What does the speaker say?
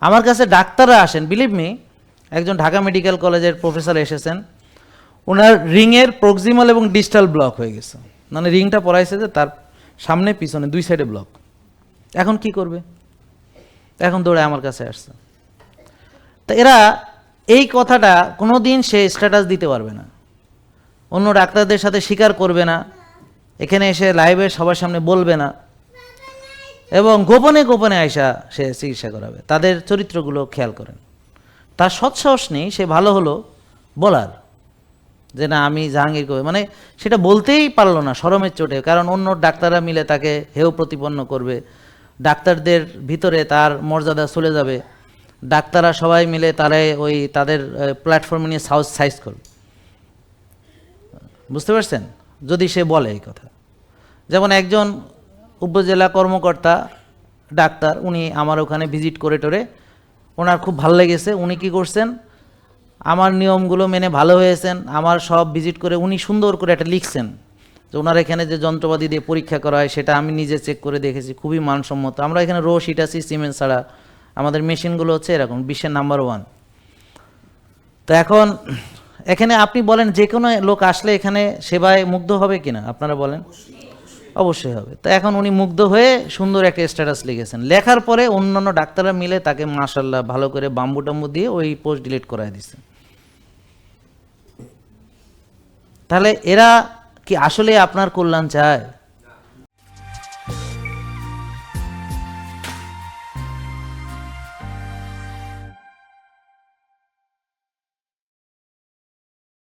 আমার কাছে ডাক্তাররা আসেন বিলিভ মি একজন ঢাকা মেডিকেল কলেজের প্রফেসর এসেছেন। ওনার রিংয়ের প্রক্সিমাল এবং ডিজিটাল ব্লক হয়ে গেছে। মানে রিংটা পড়াইছে যে তার সামনে, পিছনে, দুই সাইডে ব্লক এখন কি করবে? এখন দৌড়ে আমার কাছে আসছে। তা এরা এই কথাটা কোনো দিন সে স্ট্যাটাস দিতে পারবে না। অন্য ডাক্তারদের সাথে স্বীকার করবে না। এখানে এসে লাইভে সবার সামনে বলবে না। এবং গোপনে গোপনে আয়সা সে চিকিৎসা করাবে। তাদের চরিত্রগুলো খেয়াল করেন। তার সৎসাহস নেই, সে ভালো হলো বলার। যে না, আমি জাহাঙ্গীর কবি। মানে সেটা বলতেই পারল না শরমের চোটে। কারণ অন্য ডাক্তাররা মিলে তাকে হেয় প্রতিপন্ন করবে। ডাক্তারদের ভিতরে তার মর্যাদা চলে যাবে। ডাক্তাররা সবাই মিলে তারাই ওই তাদের প্ল্যাটফর্মে নিয়ে সাউস সাইজ করবে। বুঝতে পারছেন? যদি সে বলে এই কথা। যেমন একজন উপজেলা কর্মকর্তা, ডাক্তার, উনি আমার ওখানে ভিজিট করে টোরে। ওনার খুব ভালো লেগেছে। উনি কি করছেন? আমার নিয়মগুলো মেনে ভালো হয়েছেন। আমার সব ভিজিট করে উনি সুন্দর করে একটা লিখছেন। যে ওনার এখানে যে যন্ত্রপাতি দিয়ে পরীক্ষা করা হয়, সেটা আমি নিজে চেক করে দেখেছি। খুবই মানসম্মত। আমরা এখানে রো শিটাসি সিমেন্ট ছাড়া আমাদের মেশিনগুলো হচ্ছে এরকম, বিশ্বের নাম্বার ওয়ান তো এখন, এখানে আপনি বলেন যে কোনো লোক আসলে এখানে সেবায় মুগ্ধ হবে কিনা? আপনারা বলেন। অবশ্যই হবে। তো এখন উনি মুগ্ধ হয়ে সুন্দর একটা স্ট্যাটাস লিখেছেন। লেখার পরে অন্যান্য ডাক্তাররা মিলে তাকে মাশাল্লাহ ভালো করে বাম্বু টাম্বু দিয়ে ওই পোস্ট ডিলিট করায় দিছে। তাহলে এরা কি আসলে আপনার কল্যাণ চায়?